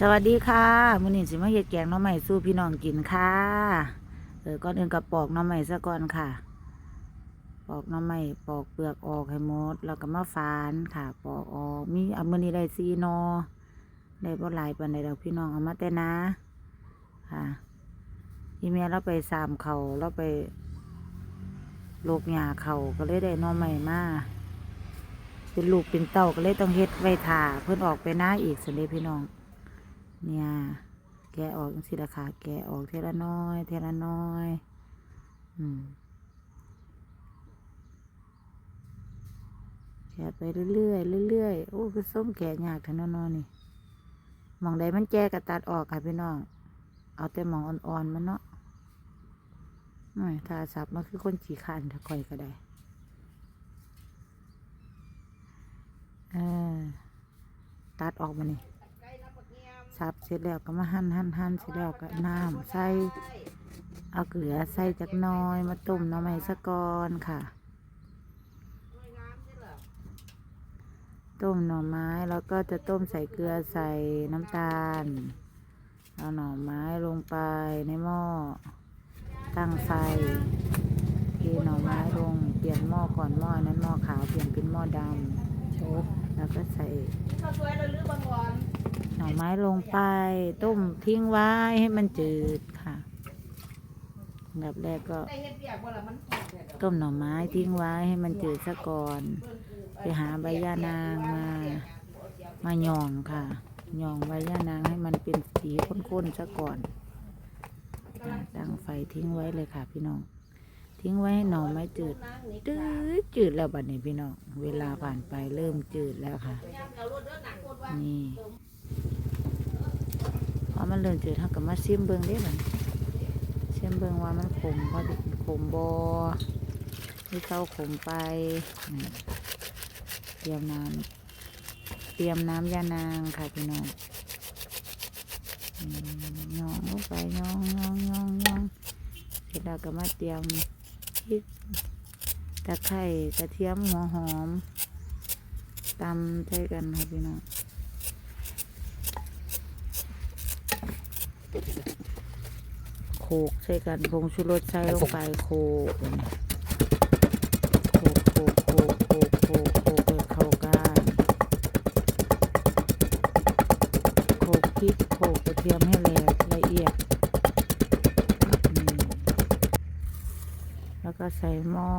สวัสดีค่ะมื้อนี้สิมาเฮ็ดแกงหน่อหม่สู้พี่น้องกินค่ะเออก่อนอื่นก็ปอกหน่อหม่ซะก่อนค่ะ ปอกหน่อหม่ปอกเปลือกออกให้หมดแล้วก็มาฟานค่ะ ปอกออกมีอามื้อนี้ได้ซีนอได้บ่หลายปานใดดอกพี่น้องเอามาแต่นะ ค่ะที่เมียเราไปสามเขาเราไปโลกหญ้าเขาก็เลยได้หน่อหม่มาเป็นลูกเป็นเต่าก็เลยต้องเฮ็ดไว้ถ่าเพื่อนออกไปหน้าอีกสินเด้พี่น้อง เนี่ยแกะออกจังสิละค่ะแกะออกเทละน้อยเทละน้อย อืมแกะไปเรื่อยๆเรื่อยๆโอ้คือส้มแกะยากทั้งนอนนี่มองใดมันแจกกระตัดออกค่ะพี่น้อง เอาแต่มองอ่อนๆมันเนาะหน่อยทาสับมันคือคนขี่คันถ้าคอยก็ได้ตัดออกมานี่ สับเสร็จแล้วก็มาหั่นหั่นหั่นเสร็จแล้วก็น้ำใส่เอาเกลือใส่จักน้อยมาต้มน้ำไม้สะกอนค่ะต้มหน่อไม้แล้วก็จะต้มใส่เกลือใส่น้ำตาลเอาหน่อไม้ลงไปในหม้อตั้งไฟเทหน่อไม้ลงเปลี่ยนหม้อก่อนหม้อนั้นหม้อขาวเปลี่ยนเป็นหม้อดำแล้วก็ใส่ หน่อไม้ลงไป ต้มทิ้งไว้ให้มันจืดค่ะแบบแรกก็ ต้มหน่อไม้ทิ้งไว้ให้มันจืดซะก่อน ไปหาใบย่านางมา มาหย่องค่ะหย่องใบย่านางให้มันเป็นสีข้นๆซะก่อนตั้งไฟทิ้งไว้เลยค่ะ พี่น้อง ทิ้งไว้ให้หน่อไม้จืดจืดจืดแล้วบัดนี้พี่น้อง เวลาผ่านไปเริ่มจืดแล้วค่ะ นี่ พอมันเริ่มจืดเท่ากับมาซิมเบิ้งได้เหมือนเชื่อมเบิ้งว่ามันขมพอดีขมบอที่เขาขมไป เตรียมน้ำเตรียมน้ำยานางค่ะพี่น้องย่องลงไปย่องย่องย่องย่องเสร็จแล้วก็มาเตรียมพริกตะไคร่กระเทียมหัวหอมตำใช้กันค่ะพี่น้อง โขกใช่กันผงชูรสใส่ลงไปโขกโขกโขกโขกโขกโขกโขกใเขากันโขกพิกโขกกระเทียมให้แหลละเอียดแล้วก็ใส่หม้อ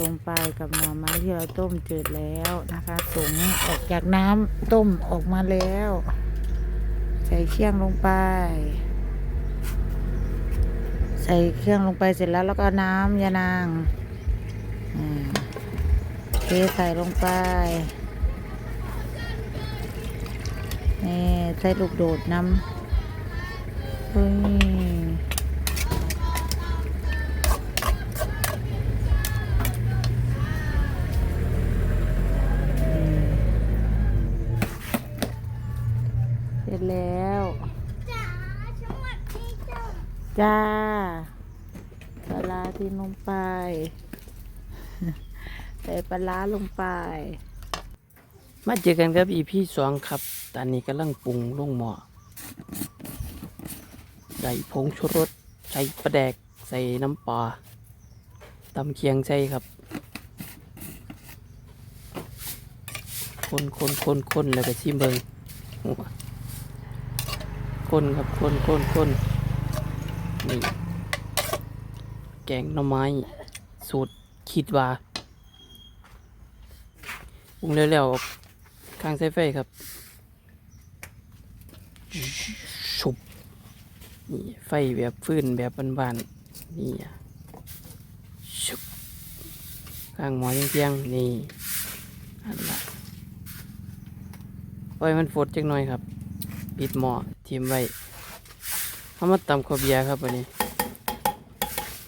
ลงไปกับหน่อไม้ที่เราต้มเจืดแล้วนะคะสูงออกจากน้ำต้มออกมาแล้ว ใส่เครื่องลงไป ใส่เครื่องลงไปเสร็จแล้วแล้วก็น้ำยานางเทใส่ลงไปนี่ใส่ลูกโดดน้ำเฮ้ย เสร็จแล้วจ้าปลาทิ้งลงไป ใส่ปลาลงไป มาเจอกันครับอีพี่สองครับ ตอนนี้กำลังปรุงลงหม้อใส่ผงชูรส ใส่ปลาแดก ใส่น้ำปลาตำเคียงใส่ครับ คนคนคนคนแล้วก็ชิมเบิง คนครับคนคนคนนี่แกงหน่อไม้สูตรคิดว่าอุ้งเร่วๆข้างใส่ไฟครับชุบนี่ไฟแบบฟื้นแบบบานๆนี่ชุบข้างหมอเที่ยงๆนี่อันละปล่อยมันฟดจักหน่อยครับ ปิดหมอ ทิมไว้เอามาตำข้าวเบียร์ครับวันนี้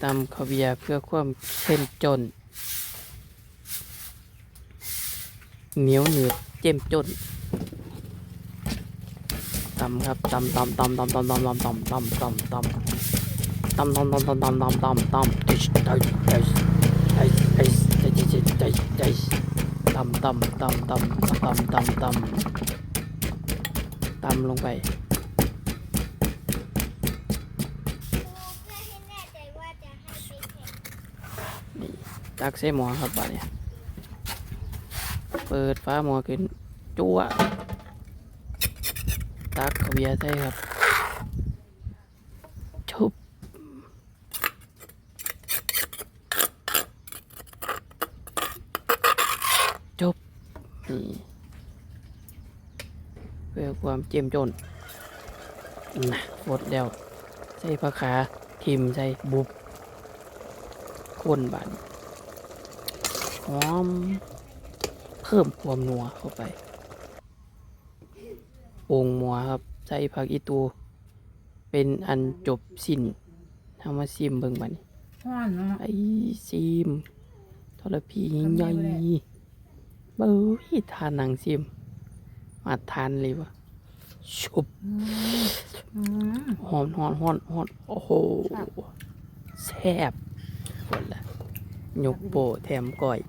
ตำข้าวเบียร์เพื่อความเข้มจน เหนียวเหนือเจ้มจนตำครับตำตำตำตำตำตำตำตำตำตำตำตำตำตำตำตำตำตำตำไอ้ไอ้ไอ้ไอ้ไอ้ไอ้ไอ้ไอ้ตำตำตำตำตำตำตำตำลงไต ตักใส่หม้อครับบ้านเนี่ยเปิดฟ้าหม้อขึ้นจั่วตักเบียร์ใส่ครับชุบจบนี่เพื่อความเจียมจนนะหมดแล้ว ใส่ผักขาทิมใส่บุบคนบ้าน อม เพิ่มความนัวเข้าไปปรุงหมัวครับใส่ผักอีตู เป็นอันจบสิ้นทำมาซิมเบิ่งบัดนฮ้อนเนาะไอ้ซิมทรพีใหญ่เบ้ยทานหนังซิม มาทานเลยวะชุบอืมหอมหอนหอนหอนโอ้โหครับแซ่บหมดละยกโปะแถมก้อย